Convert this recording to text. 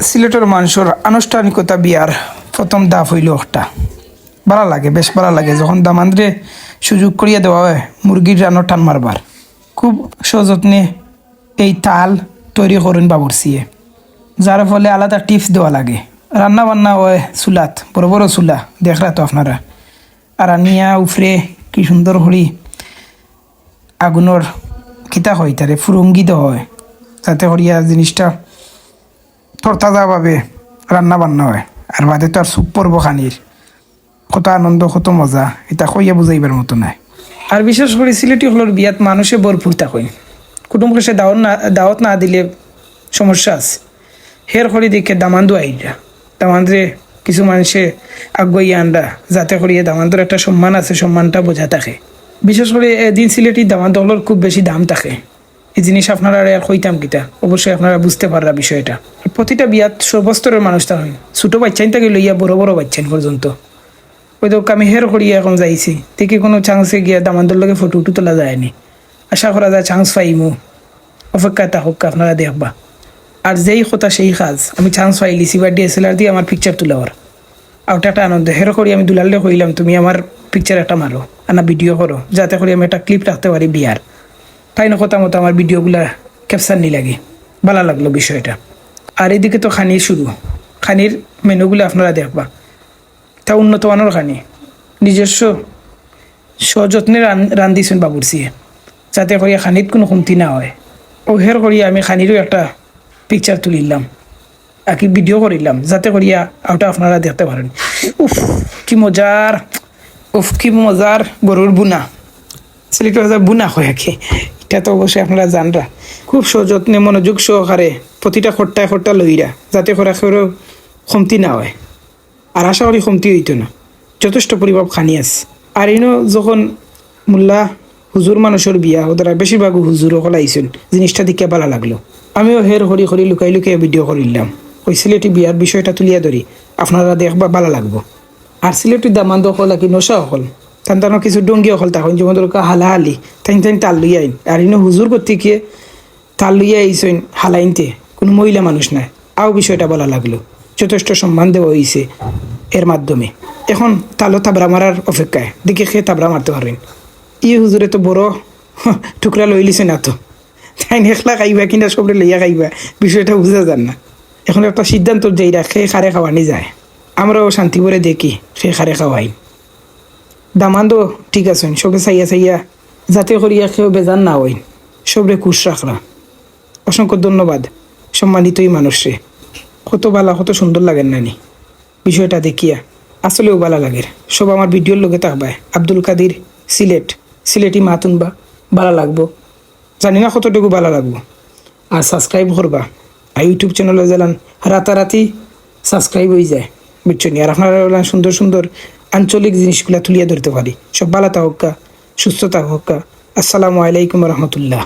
সিলেটের মানুষের আনুষ্ঠানিকতা বিয়ার প্রথম দাফ হইল একটা। ভালো লাগে, বেশ ভালো লাগে। যখন দামান্দ্রে সুযোগ করিয়া দেওয়া হয়, মুরগির রানো টান মারবার। খুব সযত্নে এই তাল তৈরি করেন বাবুরসিয়ে যার ফলে আলাদা টিপস দেওয়া লাগে। রান্না বান্না হয় চুলাত, বড় বড় চুলা, দেখরা তো আপনারা। আর আনিয়া উফরে কি সুন্দর হরি আগুনের কিতা হয় তারে ফুরঙ্গিত হয়। যাতে করিয়া জিনিসটা তরতাজাভাবে রান্না বান্না হয়। আর বাদে তো আর সুপ পর্ব খানির। কত আনন্দ, কত মজা, এটা কইয়া বুঝাইবার মতো নাই। আর বিশেষ করে সিলেটি হলোর বিয়াত মানুষে ভরপুর থাকেন। কুটুম কাছে দাওয়াত না দাওয়াত না দিলে সমস্যা আছে। হের করে দেখে দামান্দু আইরা দামান্দ্রে কিছু মানুষে আগুয়াই আনরা যাতে করিয়ে দামান্দর একটা সম্মান আছে, সম্মানটা বোঝা থাকে। বিশেষ করে এদিন সিলেটি দামান্দগুলোর খুব বেশি দাম থাকে। এই জিনিস আপনারা আর কইতাম কিতা? অবশ্যই আপনারা বুঝতে পাররা বিষয়টা। প্রতিটা বিয়াত সর্বস্তরের মানুষ হয়। ছোটো বাচ্চাইন থেকে লইয়া বড় বড় বাচ্চাইন পর্যন্ত। ওই তো আমি হের করিয়া এখন যাইছি, দেখি কোনো চান্সে গিয়া দামান্দর লগে ফটো উঠু তোলা যায়নি। আশা করা যায় চান্স পাইমু। অপেক্ষা থাকুক আপনারা দেখবা। আর যেই কথা সেই কাজ আমি চান্স পাইলিছি বা ডিএসএলআর দিয়ে আমার পিকচার তুলাবার আর ওটা একটা আনন্দ হের করি আমি দুলালে কইলাম তুমি আমার পিকচার একটা মারো আনা ভিডিও করো যাতে করে আমি একটা ক্লিপ রাখতে পারি বিয়ার তাই না কথা মতো আমার ভিডিওগুলা ক্যাপচার নি লাগে। ভালো লাগল বিষয়টা। আর এদিকে তো খানির শুরু। খানির মেনুগুলো আপনারা দেখবা। তা উন্নত মানের খানি। নিজস্ব সযত্নে রান- রান্ধিছেন বাবুরসিয়ে যাতে করিয়া খানিত কোনো কমতি না হয়। ও হের করিয়া আমি খানিরও একটা পিকচার তুলিলাম, আর কি ভিডিও করিলাম, যাতে করিয়া ওটা আপনারা দেখতে পারেন। উফ, কি মজার, উফ, কি মজার গরুর বুনা। সিলেক্ট বুনা হয় আর কি এটা তো অবশ্যই আপনারা জানরা। খুব সযত্নে মনোযোগ সহকারে প্রতিটা খট্টায় খট্টা লইরা যাতে করে কেউ কমতি না হয় আর আশা করি কমতি হইতো না যথেষ্ট পরিমাপ খানি আছে। আর ইনো যখন মোল্লা হুজুর মানুষের বিয়া ওদের বেশিরভাগ হুজুর আইসেন জিনিসটা দেখে ভালো লাগল। আমিও হের হরি হরি লুকাই লুকাই ভিডিও করিলাম ওই সিলেটি বিয়ার বিষয়টা তুলিয়া ধরি আপনারা দেখবা ভালো লাগবো। আর সিলেটি দামান দখল কি নশা হল তান তানো কিছু ডঙ্গি হল তখন যেমন দরকার হালাহালি তাইন তাইন তাল লইয়া আর ইনো হুজুর করতে গিয়ে তাল লইয়া আইসেন হালাইনতে। কোনো মহিলা মানুষ নাই। আও বিষয়টা বলা লাগল। যথেষ্ট সম্মান দেওয়া হয়েছে এর মাধ্যমে। এখন তালো তাবড়া মারার অপেক্ষায়। দেখে খেয়ে তাবড়া মারতে পারবেন। ই হুজুরে তো বড় টুকরা লই লিছে না তো। তাই একলা খাইবা কিনা সবরে লইয়া খাইবা, বিষয়টা বুঝা যান না। এখন একটা সিদ্ধান্ত যেই রাখে খারে খাওয়ানি যায়। আমরাও শান্তি করে দেখি সে খারে খাওয়াই। দামান্দো ঠিক আছেন, সবে চাইয়া চাইয়া যাতে করিয়া কেউ বেজান না হইন। সবরে কুশ রাখরা। অসংখ্য ধন্যবাদ। সম্মানিতই মানুষরে কত বালা, কত সুন্দর লাগেন নানি। বিষয়টা দেখিয়া আসলেও ভালো লাগে সব আমার ভিডিওর লোকে থাকবায় আব্দুল কাদির, সিলেট, সিলেটি মাতুনবা ভালো লাগবো। জানি না কতটুকু ভালো লাগবো। আর সাবস্ক্রাইব করবা। আর ইউটিউব চ্যানেলে জ্বালান রাতারাতি সাবস্ক্রাইব হয়ে যায়। বুঝছ নি? আর আপনারা সুন্দর সুন্দর আঞ্চলিক জিনিসগুলা তুলিয়া ধরতে পারি। সব ভালো থাকা সুস্থ থাকা আসসালামু আলাইকুম রহমতুল্লাহ।